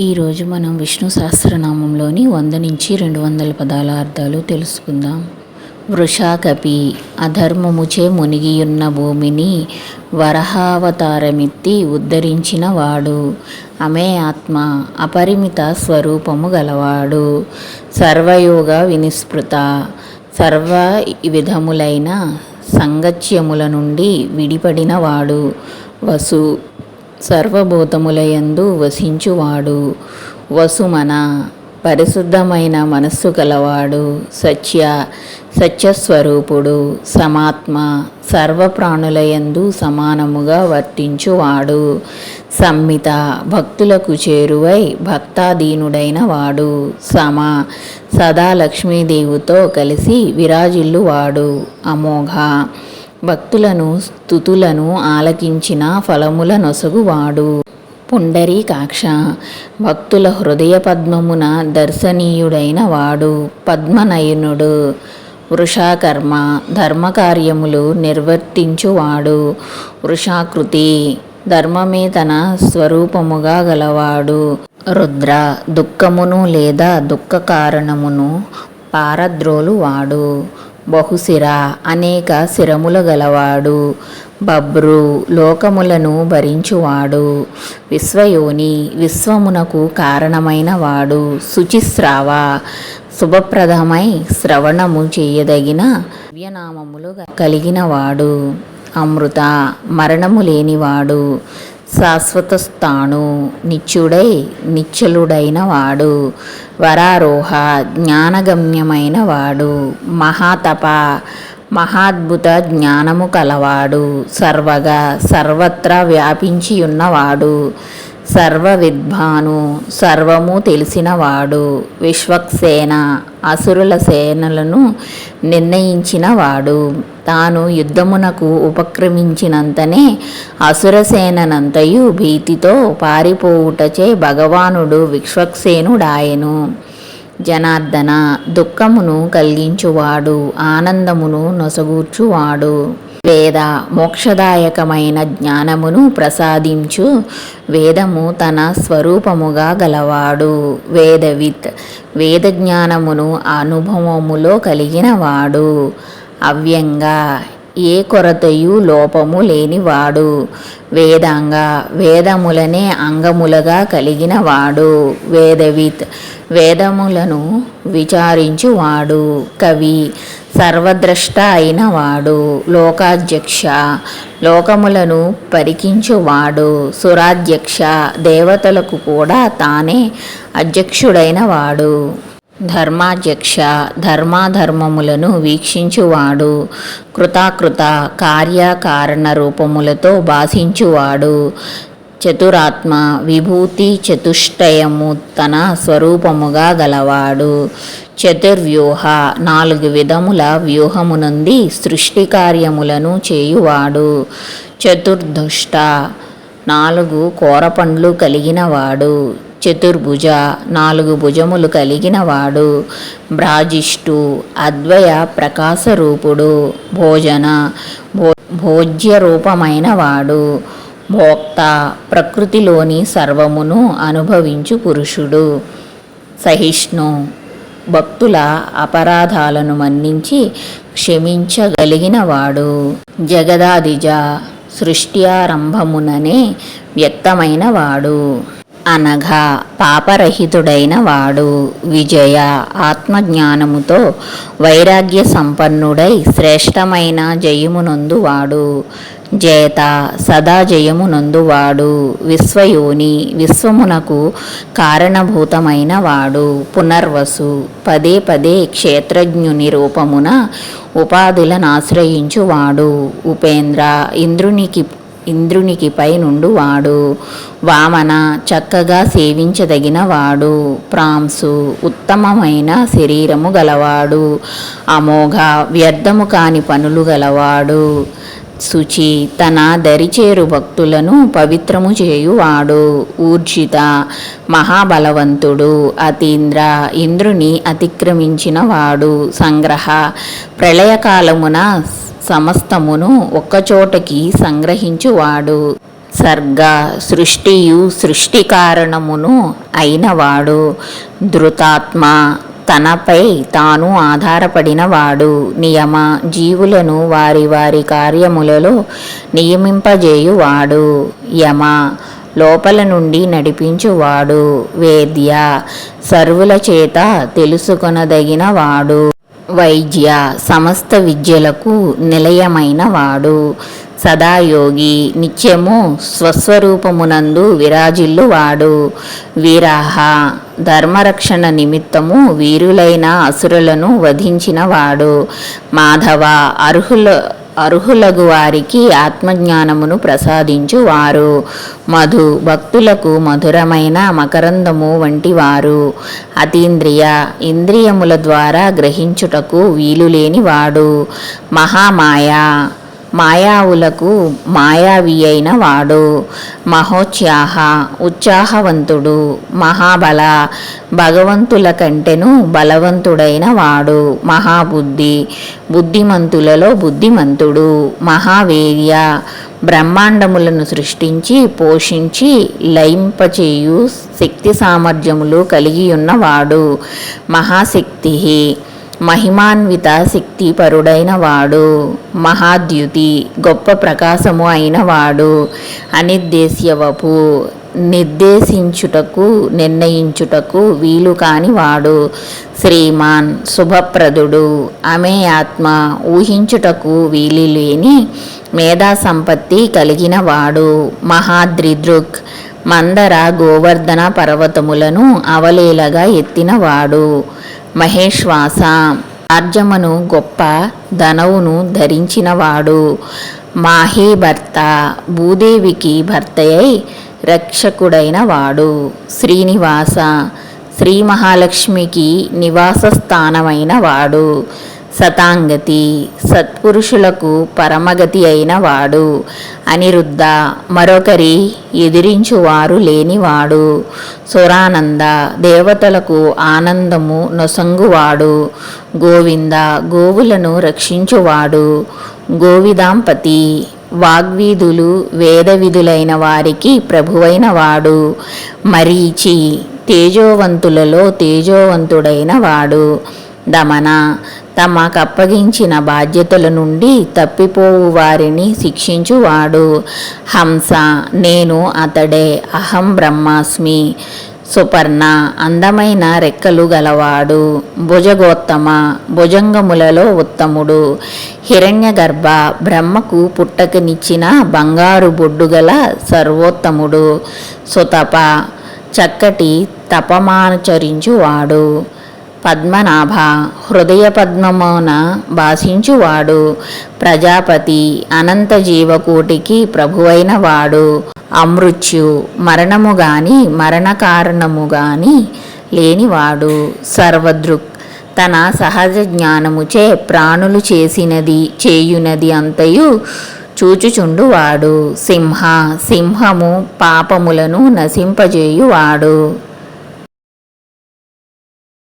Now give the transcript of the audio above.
ఈరోజు మనం విష్ణు సహస్రనామంలోని వంద నుంచి రెండు వందల పదాల అర్థాలు తెలుసుకుందాం. వృషాకపి అధర్మముచే మునిగియున్న భూమిని వరహావతారమిత్తి ఉద్ధరించిన వాడు. అమే ఆత్మ అపరిమిత స్వరూపము గలవాడు. సర్వయోగ వినిస్పృత సర్వ విధములైన సంగత్యముల నుండి విడిపడినవాడు వసు సర్వభూతములయందు వసించువాడు. వసుమన పరిశుద్ధమైన మనస్సు కలవాడు సత్య సత్యస్వరూపుడు సమాత్మ సర్వప్రాణులయందు సమానముగా వర్తించువాడు. సమ్మిత భక్తులకు చేరువై భక్తాధీనుడైన వాడు. సమ సదా లక్ష్మీదేవితో కలిసి విరాజిల్లువాడు. అమోఘ భక్తులను స్థుతులను ఆలకించిన ఫలముల నొసగువాడు. పుండరీకాక్ష భక్తుల హృదయ పద్మమున దర్శనీయుడైన వాడు. పద్మనయనుడు. వృషాకర్మ. ధర్మకార్యములు నిర్వర్తించువాడు. వృషాకృతి. ధర్మమే తన స్వరూపముగా గలవాడు. రుద్ర. దుఃఖమును లేదా దుఃఖ కారణమును పారద్రోలు వాడు బహుశిర అనేక శిరములు గలవాడు బబ్రు లోకములను భరించువాడు విశ్వయోని విశ్వమునకు కారణమైన వాడు శుచిస్రావ శుభప్రదమై శ్రవణము చేయదగిన దివ్యనామములు కలిగినవాడు అమృత మరణము లేనివాడు శాశ్వత స్థాను నిత్యుడై నిశ్చలుడైన వాడు వరారోహ జ్ఞానగమ్యమైన వాడు మహాతప మహాద్భుత జ్ఞానము కలవాడు సర్వగా సర్వత్రా వ్యాపించి ఉన్నవాడు సర్వ విద్వాను సర్వము తెలిసినవాడు విశ్వక్సేన అసురుల సేనలను నిర్ణయించినవాడు. తాను యుద్ధమునకు ఉపక్రమించినంతనే అసురసేనంతయు భీతితో పారిపోవుటచే భగవానుడు విశ్వక్సేనుడాయను. జనార్దన దుఃఖమును కలిగించువాడు ఆనందమును నొసగూర్చువాడు. వేద మోక్షదాయకమైన జ్ఞానమును ప్రసాదించు. వేదము తన స్వరూపముగా గలవాడు. వేదవిత్ వేద జ్ఞానమును అనుభవములో కలిగినవాడు. అవ్యంగా ఏ కొరతయు లోపము లేనివాడు. వేదాంగ వేదములనే అంగములుగా కలిగిన వాడు వేదవిత్ వేదములను విచారించువాడు. కవి సర్వద్రష్ట అయినవాడు లోకాధ్యక్ష లోకములను పరికించువాడు సురాధ్యక్ష దేవతలకు కూడా తానే అధ్యక్షుడైన వాడు ధర్మాధ్యక్ష ధర్మాధర్మములను వీక్షించువాడు కృతాకృత కార్యకారణ రూపములతో భాషించువాడు చతురాత్మ విభూతి చతుష్టయము తన స్వరూపముగా గలవాడు. చతుర్వ్యూహ నాలుగు విధముల వ్యూహమునంది సృష్టి కార్యములను చేయువాడు. చతుర్దుష్ట నాలుగు కోరపండ్లు కలిగినవాడు. చతుర్భుజ నాలుగు భుజములు కలిగినవాడు. భ్రాజిష్టు అద్వయ ప్రకాశరూపుడు. భోజన భో భోజ్య రూపమైనవాడు భోక్త ప్రకృతిలోని సర్వమును అనుభవించు పురుషుడు. సహిష్ణు భక్తుల అపరాధాలను మన్నించి క్షమించగలిగినవాడు. జగదాదిజ సృష్ట్యారంభముననే వ్యక్తమైన వాడు అనగా పాపరహితుడైన వాడు విజయ ఆత్మజ్ఞానముతో వైరాగ్య సంపన్నుడై శ్రేష్టమైన జయమునందువాడు. జేత సదా జయమునందువాడు. విశ్వయోని విశ్వమునకు కారణభూతమైన వాడు. పునర్వసు పదే పదే క్షేత్రజ్ఞుని రూపమున ఉపాధులనాశ్రయించువాడు. ఉపేంద్ర ఇంద్రునికి ఇంద్రునికి పై వాడు వామన చక్కగా సేవించదగిన వాడు ప్రాంసు ఉత్తమమైన శరీరము గలవాడు. అమోఘ వ్యర్థము కాని పనులు గలవాడు. శుచి తన దరిచేరు భక్తులను పవిత్రము చేయువాడు. ఊర్జిత మహాబలవంతుడు అతీంద్ర ఇంద్రుని అతిక్రమించినవాడు. సంగ్రహ ప్రళయకాలమున సమస్తమును ఒక్కచోటకి సంగ్రహించువాడు. సర్గ సృష్టియు సృష్టి కారణమును అయినవాడు. ధృతాత్మ తనపై తాను ఆధారపడినవాడు. నియమ జీవులను వారి వారి కార్యములలో నియమింపజేయువాడు. యమ లోపల నుండి నడిపించువాడు. వేద్య సర్వుల చేత తెలుసుకొనదగిన వాడు వైద్య సమస్త విద్యలకు నిలయమైన వాడు సదాయోగి నిత్యము స్వస్వరూపమునందు విరాజిల్లు వాడు వీరాహ ధర్మరక్షణ నిమిత్తము వీరులైన అసురులను వధించినవాడు. మాధవ అర్హుల అర్హులగు వారికి ఆత్మజ్ఞానమును ప్రసాదించువారు. మధు భక్తులకు మధురమైన మకరందము వంటివారు. అతీంద్రియ ఇంద్రియముల ద్వారా గ్రహించుటకు వీలులేని వాడు మహామాయ మాయావులకు మాయావి అయిన వాడు. మహోత్సాహ ఉత్సాహవంతుడు మహాబల భగవంతుల కంటెను బలవంతుడైన వాడు. మహాబుద్ధి బుద్ధిమంతులలో బుద్ధిమంతుడు. మహావీర్య బ్రహ్మాండములను సృష్టించి పోషించి లయింపచేయు శక్తి సామర్థ్యములు కలిగి ఉన్నవాడు మహాశక్తి మహిమాన్విత శక్తి పరుడైన వాడు మహాద్యుతి గొప్ప ప్రకాశము అయినవాడు అనిర్దేశ్యవపు నిర్దేశించుటకు నిర్ణయించుటకు వీలు కానివాడు శ్రీమాన్ శుభప్రదుడు అమే ఆత్మ ఊహించుటకు వీలు లేని మేధా సంపత్తి కలిగిన వాడు మహాద్రిదృక్ మందర గోవర్ధన పర్వతములను అవలేలగా ఎత్తినవాడు మహేశ్వాస. ఆర్జమను గొప్ప ధనవును ధరించినవాడు. మాహీ భర్త భూదేవికి భర్తయై రక్షకుడైన వాడు శ్రీనివాస శ్రీ మహాలక్ష్మికి నివాస స్థానమైన వాడు సతాంగతి. సత్పురుషులకు పరమగతి అయిన వాడు. అనిరుద్ధ మరొకరి ఎదిరించువారు లేనివాడు. సురానంద దేవతలకు ఆనందము నొసంగువాడు. గోవింద గోవులను రక్షించువాడు. గోవిదాంపతి వాగ్వీధులు వేదవిధులైన వారికి ప్రభువైన వాడు. మరీచి తేజోవంతులలో తేజోవంతుడైన వాడు. దమన తమకప్పగించిన బాధ్యతల నుండి తప్పిపోవు వారిని శిక్షించువాడు. హంస నేను అతడే అహం బ్రహ్మాస్మి సుపర్ణ అందమైన రెక్కలు గలవాడు. భుజగోత్తమ భుజంగములలో ఉత్తముడు. హిరణ్యగర్భ బ్రహ్మకు పుట్టకనిచ్చిన బంగారు బొడ్డుగల సర్వోత్తముడు. సుతప చక్కటి తపమాచరించువాడు. పద్మనాభ. హృదయ పద్మమున భాషించువాడు. ప్రజాపతి అనంత జీవకోటికి ప్రభువైన వాడు అమృత్యు మరణము గాని మరణ కారణము గాని లేనివాడు. సర్వదృక్ తన సహజ జ్ఞానముచే ప్రాణులు చేసినది చేయునది అంతయు చూచుచుండువాడు. సింహ సింహము పాపములను నశింపజేయువాడు.